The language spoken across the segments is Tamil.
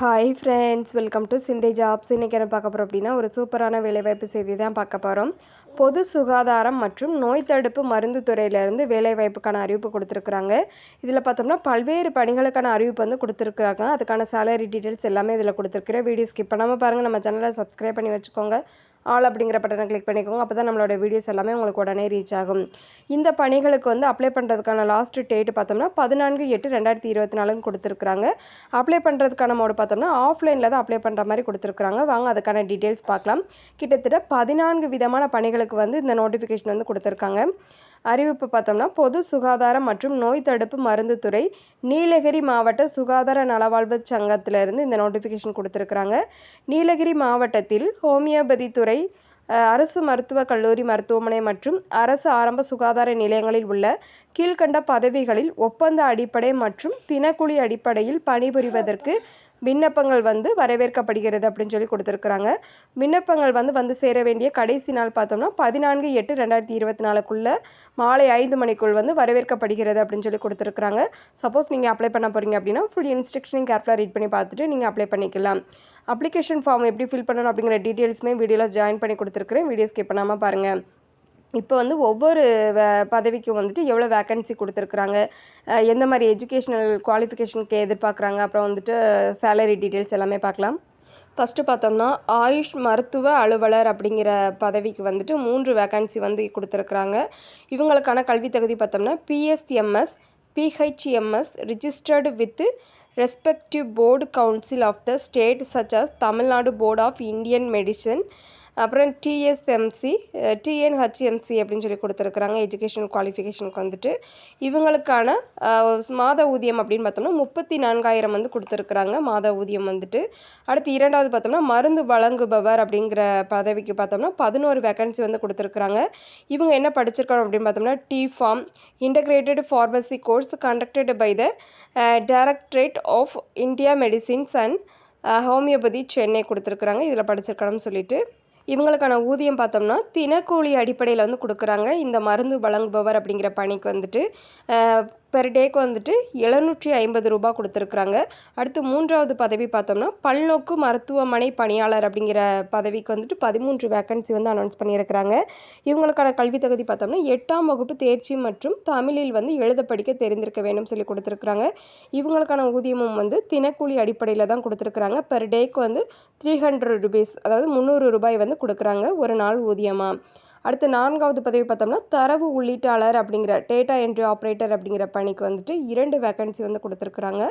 Hi friends welcome to Sindhai jobs இன்றைக்கி என்ன பார்க்க போகிறோம் அப்படின்னா ஒரு சூப்பரான வேலைவாய்ப்பு செய்தி தான் பார்க்க போகிறோம் பொது சுகாதாரம் மற்றும் நோய் தடுப்பு மருந்து துறையிலேருந்து வேலைவாய்ப்புக்கான அறிவிப்பு கொடுத்துருக்குறாங்க. இதில் பார்த்தோம்னா பல்வேறு பணிகளுக்கான அறிவிப்பு வந்து கொடுத்துருக்குறாங்க. அதுக்கான சேலரி டீட்டெயில்ஸ் எல்லாமே இதில் கொடுத்துருக்குறேன். வீடியோ ஸ்கிப் பண்ணாமல் பாருங்கள் நம்ம சேனலை சப்ஸ்கிரைப் பண்ணி வச்சுக்கோங்க. ஆல் அப்படிங்கிற பட்டனை கிளிக் பண்ணிக்கோங்க. அப்போ தான் நம்மளோட வீடியோஸ் எல்லாமே உங்களுக்கு உடனே ரீச் ஆகும். இந்த பணிகளுக்கு வந்து அப்ளை பண்ணுறதுக்கான லாஸ்ட் டேட் பார்த்தோம்னா பதினான்கு எட்டு ரெண்டாயிரத்தி இருபத்தி நாலுன்னு கொடுத்துருக்குறாங்க. அப்ளை பண்ணுறதுக்கான மோடு பார்த்தோம்னா ஆஃப்லைனில் தான் அப்ளை பண்ணுற மாதிரி கொடுத்துருக்குறாங்க. வாங்க அதுக்கான டீட்டெயில்ஸ் பார்க்கலாம். கிட்டத்தட்ட பதினான்கு விதமான பணிகளுக்கு வந்து இந்த நோட்டிஃபிகேஷன் வந்து கொடுத்துருக்காங்க. அறிவிப்பு பார்த்தோம்னா பொது சுகாதாரம் மற்றும் நோய் தடுப்பு மருந்து துறை நீலகிரி மாவட்ட சுகாதார நலவாழ்வு சங்கத்திலிருந்து இந்த நோட்டிஃபிகேஷன் கொடுத்துருக்குறாங்க. நீலகிரி மாவட்டத்தில் ஹோமியோபதி துறை அரசு மருத்துவக் கல்லூரி மருத்துவமனை மற்றும் அரசு ஆரம்ப சுகாதார நிலையங்களில் உள்ள கீழ்கண்ட பதவிகளில் ஒப்பந்த அடிப்படை மற்றும் தினக்கூலி அடிப்படையில் பணிபுரிவதற்கு விண்ணப்பங்கள் வந்து வரவேற்கப்படுகிறது அப்படின்னு சொல்லி கொடுத்துருக்குறாங்க. விண்ணப்பங்கள் வந்து வந்து சேர வேண்டிய கடைசி நாள் பார்த்தோம்னா பதினான்கு எட்டு ரெண்டாயிரத்தி இருபத்தி நாலுக்குள்ளே மாலை ஐந்து மணிக்குள் வந்து வரவேற்கப்படுகிறது அப்படின்னு சொல்லி கொடுத்துருக்குறாங்க. சப்போஸ் நீங்கள் அப்ளை பண்ண போகிறீங்க அப்படின்னா ஃபுல் இன்ஸ்ட்ரக்ஷனையும் கேர்ஃபுல்லாக ரீட் பண்ணி பார்த்துட்டு நீங்கள் அப்ளை பண்ணிக்கலாம். அப்ளிகேஷன் ஃபார்ம் எப்படி ஃபில் பண்ணணும் அப்படிங்கிற டீட்டெயில்ஸுமே வீடியோவில் ஜாயின் பண்ணி கொடுத்துருக்குறேன். வீடியோ ஸ்கிப் பண்ணாமல் பாருங்கள் இப்போ வந்து ஒவ்வொரு பதவிக்கும் வந்துட்டு எவ்வளோ வேக்கன்சி கொடுத்துருக்குறாங்க? எந்த மாதிரி எஜுகேஷ்னல் குவாலிஃபிகேஷனுக்கு எதிர்பார்க்குறாங்க? அப்புறம் வந்துட்டு சேலரி டீட்டெயில்ஸ் எல்லாமே பார்க்கலாம். ஃபஸ்ட்டு பார்த்தோம்னா ஆயுஷ் மருத்துவ அலுவலர் அப்படிங்கிற பதவிக்கு வந்துட்டு மூன்று வேக்கன்சி வந்து கொடுத்துருக்குறாங்க. இவங்களுக்கான கல்வி தகுதி பார்த்தோம்னா BSMS BHMS registered with respective board council of the state such as Tamil Nadu board of Indian medicine அப்புறம் டிஎஸ்எம்சி டிஎன்ஹெச்எம்சி அப்படின்னு சொல்லி கொடுத்துருக்குறாங்க. எஜுகேஷன் குவாலிஃபிகேஷனுக்கு வந்துட்டு. இவங்களுக்கான மாத ஊதியம் அப்படின்னு பார்த்தோம்னா முப்பத்தி நான்காயிரம் வந்து கொடுத்துருக்குறாங்க. மாத ஊதியம் வந்துட்டு. அடுத்து இரண்டாவது பார்த்தோம்னா மருந்து வழங்குபவர் அப்படிங்கிற பதவிக்கு பார்த்தோம்னா பதினோரு வேகன்சி வந்து கொடுத்துருக்குறாங்க. இவங்க என்ன படிச்சிருக்காங்க அப்படின்னு பார்த்தோம்னா D pharm integrated pharmacy course conducted by the directorate of India medicines and homeopathy Chennai கொடுத்துருக்குறாங்க. இதில் படிச்சிருக்கணும்னு சொல்லிட்டு. இவங்களுக்கான ஊதியம் பார்த்தோம்னா தினக்கூலி அடிப்படையில் வந்து கொடுக்குறாங்க. இந்த மருந்து வழங்குபவர் அப்படிங்கிற பணிக்கு வந்துட்டு பெர் டேக்கு வந்துட்டு எழுநூற்றி ஐம்பது ரூபாய் கொடுத்துருக்குறாங்க. அடுத்து மூன்றாவது பதவி பார்த்தோம்னா பல்நோக்கு மருத்துவமனை பணியாளர் அப்படிங்கிற பதவிக்கு வந்துட்டு பதிமூன்று வேக்கன்சி வந்து அனௌன்ஸ் பண்ணியிருக்கிறாங்க. இவங்களுக்கான கல்வி தகுதி பார்த்தோம்னா எட்டாம் வகுப்பு தேர்ச்சி மற்றும் தமிழில் வந்து எழுத படிக்க தெரிந்திருக்க வேண்டும் சொல்லி கொடுத்துருக்குறாங்க. இவங்களுக்கான ஊதியமும் வந்து தினக்கூலி அடிப்படையில் தான் கொடுத்துருக்குறாங்க. பெர் டேக்கு வந்து த்ரீ ஹண்ட்ரட் ருபீஸ் அதாவது முந்நூறு ரூபாய் வந்து கொடுக்குறாங்க ஒரு நாள் ஊதியமாக அடுத்து நான்காவது பதவி பார்த்தோம்னா தரவு உள்ளீட்டாளர் அப்படிங்கிற டேட்டா என்ட்ரி ஆப்ரேட்டர் அப்படிங்கிற பணிக்கு வந்துட்டு இரண்டு வேக்கன்சி வந்து கொடுத்துருக்குறாங்க.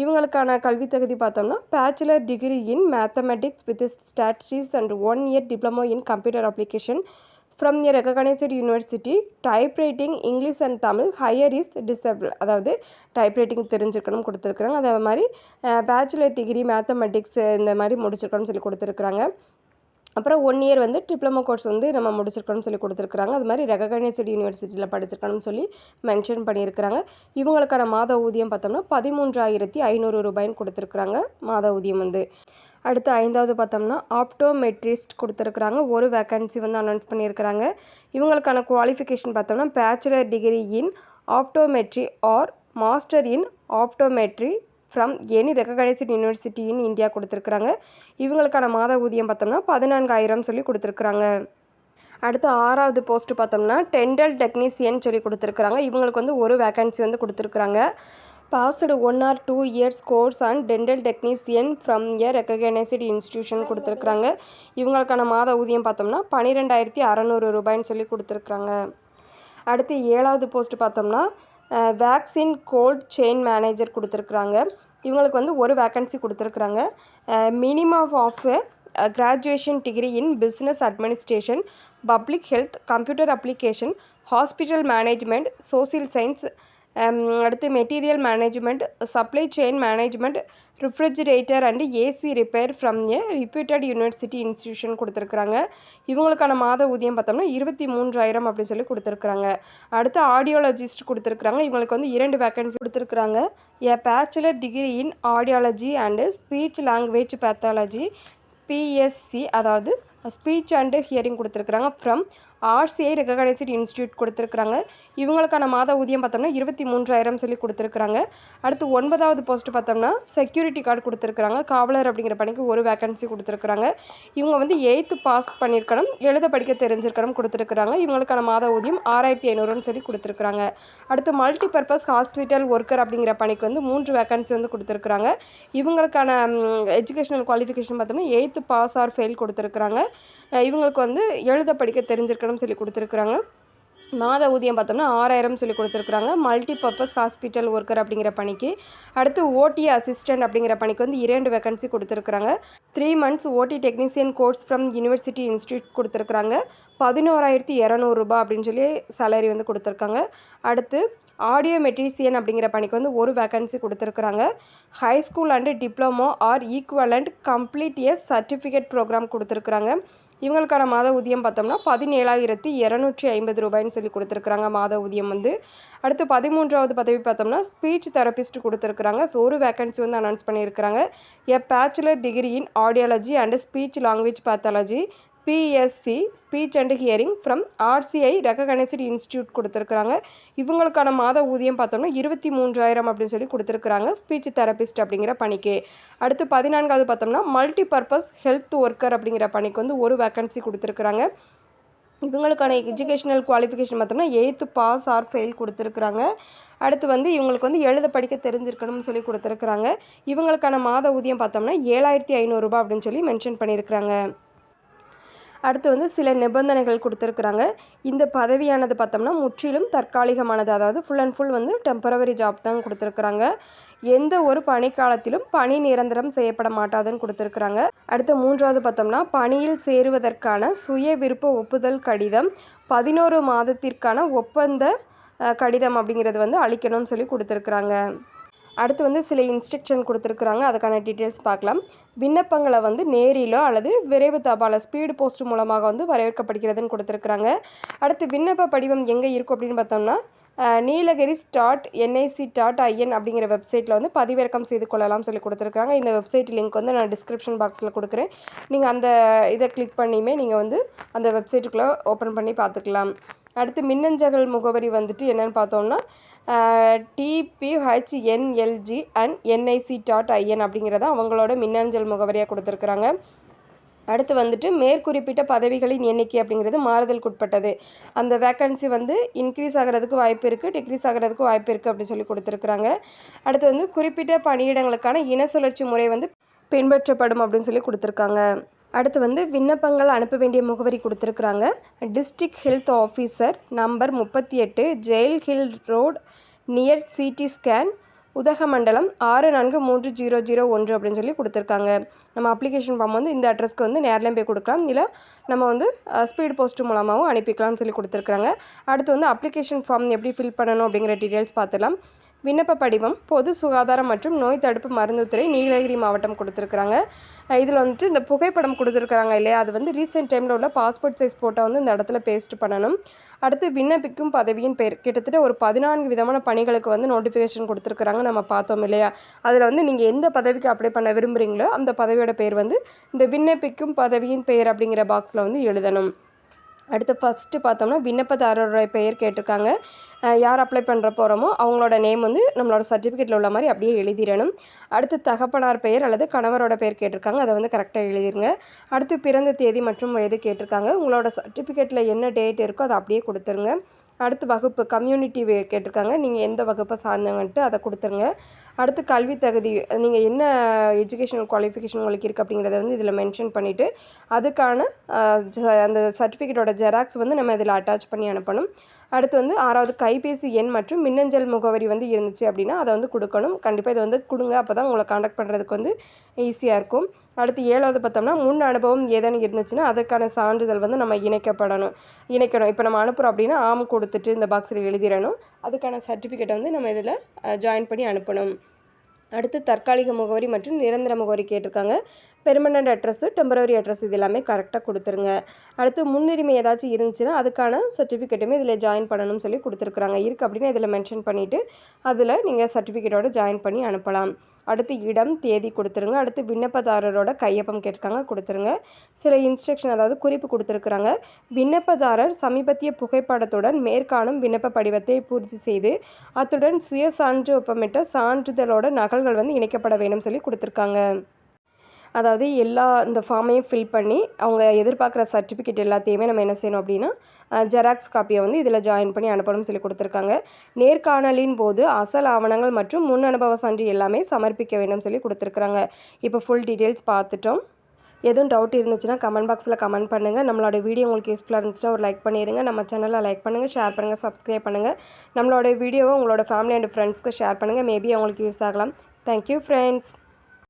இவங்களுக்கான கல்வி தகுதி பார்த்தோம்னா bachelor degree in mathematics with statistics and one year diploma in computer application from a recognised university typewriting English and Tamil higher is desirable அதாவது டைப்ரைட்டிங் தெரிஞ்சிருக்கணும் கொடுத்துருக்குறாங்க. அதே மாதிரி பேச்சுலர் டிகிரி மேத்தமெட்டிக்ஸ் இந்த மாதிரி முடிச்சிருக்கணும்னு சொல்லி கொடுத்துருக்குறாங்க. அப்புறம் ஒன் இயர் வந்து டிப்ளமோ கோர்ஸ் வந்து நம்ம முடிச்சிருக்கணும்னு சொல்லி கொடுத்துருக்குறாங்க. அது மாதிரி ரெகனைஸ்டு யூனிவர்சிட்டியில் படிச்சிருக்கணும்னு சொல்லி மென்ஷன் பண்ணியிருக்கிறாங்க. இவங்களுக்கான மாத ஊதியம் பார்த்தோம்னா பதிமூன்றாயிரத்தி ஐநூறு ரூபாய்னு கொடுத்துருக்குறாங்க மாத ஊதியம் வந்து. அடுத்து ஐந்தாவது பார்த்தோம்னா ஆப்டோமெட்ரிஸ்ட் கொடுத்துருக்குறாங்க. ஒரு வேக்கன்சி வந்து அனௌன்ஸ் பண்ணியிருக்கிறாங்க. இவங்களுக்கான குவாலிஃபிகேஷன் பார்த்தோம்னா bachelor degree in optometry or master in optometry from any recognised university in India கொடுத்துருக்குறாங்க. இவங்களுக்கான மாத ஊதியம் பார்த்தோம்னா பதினான்காயிரம் சொல்லி கொடுத்துருக்குறாங்க. அடுத்து ஆறாவது போஸ்ட் பார்த்தோம்னா டென்டல் டெக்னீசியன் சொல்லி கொடுத்துருக்குறாங்க. இவங்களுக்கு வந்து ஒரு வேக்கன்சி வந்து கொடுத்துருக்குறாங்க. Passed one or two years course and dental technician from a recognised institution கொடுத்துருக்குறாங்க. இவங்களுக்கான மாத ஊதியம் பார்த்தோம்னா பன்னிரெண்டாயிரத்தி அறநூறு ரூபாய்ன்னு சொல்லி கொடுத்துருக்குறாங்க. அடுத்து ஏழாவது போஸ்ட் பார்த்தோம்னா வேக்சின் கோல்ட் செயின் மேனேஜர் கொடுத்துருக்குறாங்க. இவங்களுக்கு வந்து ஒரு வேக்கன்சி கொடுத்துருக்குறாங்க. Minimum of graduation degree in business administration public health computer application hospital management social science Um, அடுத்து material management supply chain management refrigerator and AC repair from a reputed university institution கொடுத்துருக்குறாங்க. இவங்களுக்கான மாத ஊதியம் பார்த்தோம்னா இருபத்தி மூன்றாயிரம் அப்படின்னு சொல்லி கொடுத்துருக்குறாங்க. அடுத்து ஆடியோலஜிஸ்ட் கொடுத்துருக்குறாங்க. இவங்களுக்கு வந்து இரண்டு வேக்கன்சி கொடுத்துருக்குறாங்க. A bachelor degree in audiology and speech language pathology BSc அதாவது ஸ்பீச் அண்டு ஹியரிங் கொடுத்துருக்குறாங்க. ஃப்ரம் ஆர்சிஐ ரெகனைஸ்டு இன்ஸ்டியூட் கொடுத்துருக்குறாங்க. இவங்களுக்கான மாத ஊதியம் பார்த்தோம்னா இருபத்தி மூன்றாயிரம் சொல்லி கொடுத்துருக்குறாங்க. அடுத்து ஒன்பதாவது போஸ்ட் பார்த்தோம்னா செக்யூரிட்டி கார்டு கொடுத்துருக்குறாங்க. காவலர் அப்படிங்கிற பணிக்கு ஒரு வேகன்சி கொடுத்துருக்குறாங்க. இவங்க வந்து எயித்து பாஸ் பண்ணியிருக்கணும் எழுத படிக்க தெரிஞ்சிருக்கணும் கொடுத்துருக்குறாங்க. இவங்களுக்கான மாத ஊதியம் ஆறாயிரத்தி ஐநூறுன்னு சொல்லி கொடுத்துருக்குறாங்க. அடுத்து மல்டி பர்பஸ் ஹாஸ்பிட்டல் ஒர்க்கர் அப்படிங்கிற பணிக்கு வந்து மூன்று வேகன்சி வந்து கொடுத்துருக்குறாங்க. இவங்களுக்கான எஜுகேஷனல் குவாலிஃபிகேஷன் பார்த்தோம்னா எயித்து பாஸ் ஆர் ஃபெயில் கொடுத்துருக்குறாங்க. இவங்களுக்கு வந்து எழுத படிக்க ஆயிரம் சொல்லி கொடுத்துருக்குறாங்க. மாத ஊதியம் பார்த்தோம்னா ஆறாயிரம் சொல்லி கொடுத்துருக்குறாங்க. மல்டி பர்பஸ் ஹாஸ்பிட்டல் ஒர்க்கர் அப்படிங்கிற பணிக்கு. அடுத்து ஓடி அசிஸ்டன்ட் அப்படிங்கிற பணிக்கு வந்து இரண்டு வேகன்சி கொடுத்துருக்குறாங்க. Three months OT technician course from university institute கொடுத்துருக்குறாங்க. பதினோராயிரத்தி இரநூறுபா அப்படின்னு சொல்லி சேலரி வந்து கொடுத்துருக்காங்க. அடுத்து ஆடியோ மெட்ரீசியன் அப்படிங்கிற பணிக்கு வந்து ஒரு வேகன்சி கொடுத்துருக்குறாங்க. High school and diploma or equivalent complete year certificate programme கொடுத்துருக்குறாங்க. இவங்களுக்கான மாத ஊதியம் பார்த்தோம்னா பதினேழாயிரத்தி இரநூற்றி ஐம்பது ரூபாய்ன்னு சொல்லி கொடுத்துருக்குறாங்க. மாத ஊதியம் வந்து அடுத்து பதிமூன்றாவது பதவி பார்த்தோம்னா ஸ்பீச் தெரபிஸ்ட் கொடுத்துருக்குறாங்க. ஒரு வேக்கன்சி வந்து அனௌன்ஸ் பண்ணியிருக்கிறாங்க. A bachelor degree in audiology and speech language pathology BSc speech and hearing from RCI recognised institute கொடுத்துருக்குறாங்க. இவங்களுக்கான மாத ஊதியம் பார்த்தோம்னா இருபத்தி மூன்றாயிரம் அப்படின்னு சொல்லி கொடுத்துருக்குறாங்க ஸ்பீச் தெரபிஸ்ட் அப்படிங்கிற பணிக்கு. அடுத்து பதினான்காவது பார்த்தோம்னா மல்டி பர்பஸ் ஹெல்த் ஒர்க்கர் அப்படிங்கிற பணிக்கு வந்து ஒரு வேக்கன்சி கொடுத்துருக்குறாங்க. இவங்களுக்கான எஜுகேஷனல் குவாலிஃபிகேஷன் பார்த்தோம்னா எயித்து பாஸ் ஆர் ஃபெயில் கொடுத்துருக்குறாங்க. அடுத்து வந்து இவங்களுக்கு வந்து எழுத படிக்க தெரிஞ்சிருக்கணும்னு சொல்லி கொடுத்துருக்குறாங்க. இவங்களுக்கான மாத ஊதியம் பார்த்தோம்னா ஏழாயிரத்தி ஐநூறுரூபா அப்படின்னு சொல்லி மென்ஷன் பண்ணியிருக்கிறாங்க. அடுத்து வந்து சில நிபந்தனைகள் கொடுத்துருக்குறாங்க. இந்த பதவியானது பார்த்தோம்னா முற்றிலும் தற்காலிகமானது. அதாவது ஃபுல் அண்ட் ஃபுல் வந்து டெம்பரவரி ஜாப் தான் கொடுத்துருக்குறாங்க. எந்த ஒரு பணிக்காலத்திலும் பணி நிரந்தரம் செய்யப்பட மாட்டாதுன்னு கொடுத்துருக்குறாங்க. அடுத்து மூன்றாவது பார்த்தோம்னா பணியில் சேருவதற்கான சுய விருப்ப ஒப்புதல் கடிதம் பதினோரு மாதத்திற்கான ஒப்பந்த கடிதம் அப்படிங்கிறது வந்து அளிக்கணும்னு சொல்லி கொடுத்துருக்குறாங்க. அடுத்து வந்து சில இன்ஸ்ட்ரக்ஷன் கொடுத்துருக்குறாங்க. அதுக்கான டீட்டெயில்ஸ் பார்க்கலாம். விண்ணப்பங்களை வந்து நேரிலோ அல்லது விரைவு தபால ஸ்பீடு போஸ்ட் மூலமாக வந்து வரவேற்கப்படுகிறதுன்னு கொடுத்துருக்குறாங்க. அடுத்து விண்ணப்ப படிவம் எங்கே இருக்கும் அப்படின்னு பார்த்தோம்னா Nilgiri stat NIC dot in அப்படிங்கிற வெப்சைட்டில் வந்து பதிவிறக்கம் செய்து கொள்ளலாம் சொல்லி கொடுத்துருக்காங்க இந்த வெப்சைட் லிங்க் வந்து நான் டிஸ்கிரிப்ஷன் பாக்ஸில் கொடுக்குறேன். நீங்கள் அந்த இதை கிளிக் பண்ணியுமே நீங்கள் வந்து அந்த வெப்சைட்டுக்குள்ளே ஓப்பன் பண்ணி பார்த்துக்கலாம். அடுத்து மின்னஞ்சல் முகவரி வந்துட்டு என்னென்னு பார்த்தோம்னா DPHNLG and NIC dot in அப்படிங்கிறத அவங்களோட மின்னஞ்சல் முகவரியாக கொடுத்துருக்குறாங்க. அடுத்து வந்துட்டு மேற்குறிப்பிட்ட பதவிகளின் எண்ணிக்கை அப்படிங்கிறது மாறுதலுக்குட்பட்டது. அந்த வேக்கன்சி வந்து இன்க்ரீஸ் ஆகிறதுக்கு வாய்ப்பு இருக்குது டிக்ரீஸ் ஆகிறதுக்கு வாய்ப்பு இருக்குது அப்படின்னு சொல்லி கொடுத்துருக்குறாங்க. அடுத்து வந்து குறிப்பிட்ட பணியிடங்களுக்கான இன சுழற்சி முறை வந்து பின்பற்றப்படும் அப்படின்னு சொல்லி கொடுத்துருக்காங்க. அடுத்து வந்து விண்ணப்பங்கள் அனுப்ப வேண்டிய முகவரி கொடுத்துருக்குறாங்க. டிஸ்ட்ரிக்ட் ஹெல்த் ஆஃபீஸர் நம்பர் முப்பத்தி எட்டு jail hill road near CT scan Udhagamandalam ஆறு நான்கு மூன்று ஜீரோ ஜீரோ ஒன்று அப்படின்னு சொல்லி கொடுத்துருக்காங்க. நம்ம அப்ளிகேஷன் ஃபார்ம் வந்து இந்த அட்ரஸ்க்கு வந்து நேரிலையும் போய் கொடுக்கலாம். இல்லை நம்ம வந்து ஸ்பீட் போஸ்ட் மூலமாகவும் அனுப்பிக்கலாம்னு சொல்லி கொடுத்துருக்காங்க அடுத்து வந்து அப்ளிகேஷன் ஃபார்ம் எப்படி ஃபில் பண்ணணும் அப்படிங்கிற டீட்டெயில்ஸ் பார்த்துலாம் விண்ணப்ப படிவம் பொது சுகாதாரம் மற்றும் நோய் தடுப்பு மருந்துத்துறை நீலகிரி மாவட்டம் கொடுத்துருக்குறாங்க. இதில் வந்துட்டு இந்த புகைப்படம் கொடுத்துருக்குறாங்க இல்லையா? அது வந்து ரீசெண்ட் டைமில் உள்ள பாஸ்போர்ட் சைஸ் ஃபோட்டோ வந்து இந்த இடத்துல பேஸ்ட் பண்ணணும். அடுத்து விண்ணப்பிக்கும் பதவியின் பேர். கிட்டத்தட்ட ஒரு பதினான்கு விதமான பணிகளுக்கு வந்து நோட்டிஃபிகேஷன் கொடுத்துருக்குறாங்க நம்ம பார்த்தோம் இல்லையா? அதில் வந்து நீங்கள் எந்த பதவிக்கு அப்ளை பண்ண விரும்புகிறீங்களோ அந்த பதவியோட பேர் வந்து இந்த விண்ணப்பிக்கும் பதவியின் பெயர் அப்படிங்கிற பாக்ஸில் வந்து எழுதணும். அடுத்து ஃபஸ்ட்டு பார்த்தோம்னா விண்ணப்பதாரரோட பெயர் கேட்டிருக்காங்க. யார் அப்ளை பண்ணுற போகிறோமோ அவங்களோட நேம் வந்து நம்மளோட சர்டிஃபிகேட்டில் உள்ள மாதிரி அப்படியே எழுதிடணும். அடுத்து தகப்பனார் பெயர் அல்லது கணவரோட பெயர் கேட்டிருக்காங்க. அதை வந்து கரெக்டாக எழுதிருங்க. அடுத்து பிறந்த தேதி மற்றும் வயது கேட்டிருக்காங்க. உங்களோட சர்டிஃபிகேட்டில் என்ன டேட் இருக்கோ அதை அப்படியே கொடுத்துருங்க. அடுத்து வகுப்பு கம்யூனிட்டி கேட்டிருக்காங்க. நீங்கள் எந்த வகுப்பை சார்ந்தவன்ட்டு அதை கொடுத்துருங்க. அடுத்து கல்வி தகுதி நீங்கள் என்ன எஜுகேஷனல் குவாலிஃபிகேஷன் உங்களுக்கு இருக்குது அப்படிங்கிறத வந்து இதில் மென்ஷன் பண்ணிவிட்டு அதுக்கான அந்த சர்டிஃபிகேட்டோட ஜெராக்ஸ் வந்து நம்ம இதில் அட்டாச் பண்ணி அனுப்பணும். அடுத்து வந்து ஆறாவது கைபேசி எண் மற்றும் மின்னஞ்சல் முகவரி வந்து இருந்துச்சு அப்படின்னா அதை வந்து கொடுக்கணும். கண்டிப்பாக இதை வந்து கொடுங்க. அப்போ தான் உங்களை காண்டாக்ட் பண்ணுறதுக்கு வந்து ஈஸியாக இருக்கும். அடுத்து ஏழாவது பார்த்தோம்னா முன் அனுபவம் ஏதேனும் இருந்துச்சுன்னா அதுக்கான சான்றிதழ் வந்து நம்ம இணைக்கப்படணும். இணைக்கணும். இப்போ நம்ம அனுப்புகிறோம் அப்படின்னா ஆம் கொடுத்துட்டு இந்த பாக்ஸில் எழுதிடணும். அதுக்கான சர்டிஃபிகேட்டை வந்து நம்ம இதில் ஜாயின் பண்ணி அனுப்பணும். அடுத்து தற்காலிக முகவரி மற்றும் நிரந்தர முகவரி கேட்டிருக்காங்க. பெர்மனண்ட் அட்ரஸ்ஸு டெம்பரவரி அட்ரஸ் இது எல்லாமே கரெக்டாக கொடுத்துருங்க. அடுத்து முன்னுரிமை ஏதாச்சும் இருந்துச்சுன்னா அதுக்கான சர்டிஃபிகேட்டுமே இதில் ஜாயின் பண்ணணும்னு சொல்லி கொடுத்துருக்குறாங்க. இருக்குது அப்படின்னு இதில் மென்ஷன் பண்ணிவிட்டு அதில் நீங்கள் சர்டிஃபிகேட்டோட ஜாயின் பண்ணி அனுப்பலாம். அடுத்து இடம் தேதி கொடுத்துருங்க. அடுத்து விண்ணப்பதாரரோட கையொப்பம் கேட்டிருக்காங்க கொடுத்துருங்க. சில இன்ஸ்ட்ரக்ஷன் அதாவது குறிப்பு கொடுத்துருக்குறாங்க. விண்ணப்பதாரர் சமீபத்திய புகைப்படத்துடன் மேற்காணும் விண்ணப்ப படிவத்தை பூர்த்தி செய்து அத்துடன் சுய சான்று ஒப்பமிட்ட சான்றிதழோட நகல்கள் வந்து இணைக்கப்பட வேண்டும் சொல்லி கொடுத்துருக்காங்க. அதாவது எல்லா இந்த ஃபார்மையும் ஃபில் பண்ணி அவங்க எதிர்பார்க்குற சர்டிஃபிகேட் எல்லாத்தையுமே நம்ம என்ன செய்யணும் அப்படின்னா ஜெராக்ஸ் காப்பியை வந்து இதில் ஜாயின் பண்ணி அனுப்பணும்னு சொல்லி கொடுத்துருக்காங்க. நேர்காணலின் போது அசல் ஆவணங்கள் மற்றும் முன் அனுபவ சான்று எல்லாமே சமர்ப்பிக்க வேண்டும் சொல்லி கொடுத்துருக்குறாங்க. இப்போ ஃபுல் டீட்டெயில்ஸ் பார்த்துட்டோம். எதுவும் டவுட் இருந்துச்சுன்னா கமெண்ட் பாக்ஸில் கமெண்ட் பண்ணுங்கள் நம்மளோட வீடியோ உங்களுக்கு யூஸ்ஃபுல்லாக இருந்துச்சுன்னா ஒரு லைக் பண்ணிடுங்க நம்ம சேனலில் லைக் பண்ணுங்கள் ஷேர் பண்ணுங்கள் சப்ஸ்கிரைப் பண்ணுங்கள் நம்மளோட வீடியோவை உங்களோட ஃபேமிலி அண்ட் ஃப்ரெண்ட்ஸ்க்கு ஷேர் பண்ணுங்கள் மேபி அவங்களுக்கு யூஸ் ஆகலாம். Thank you friends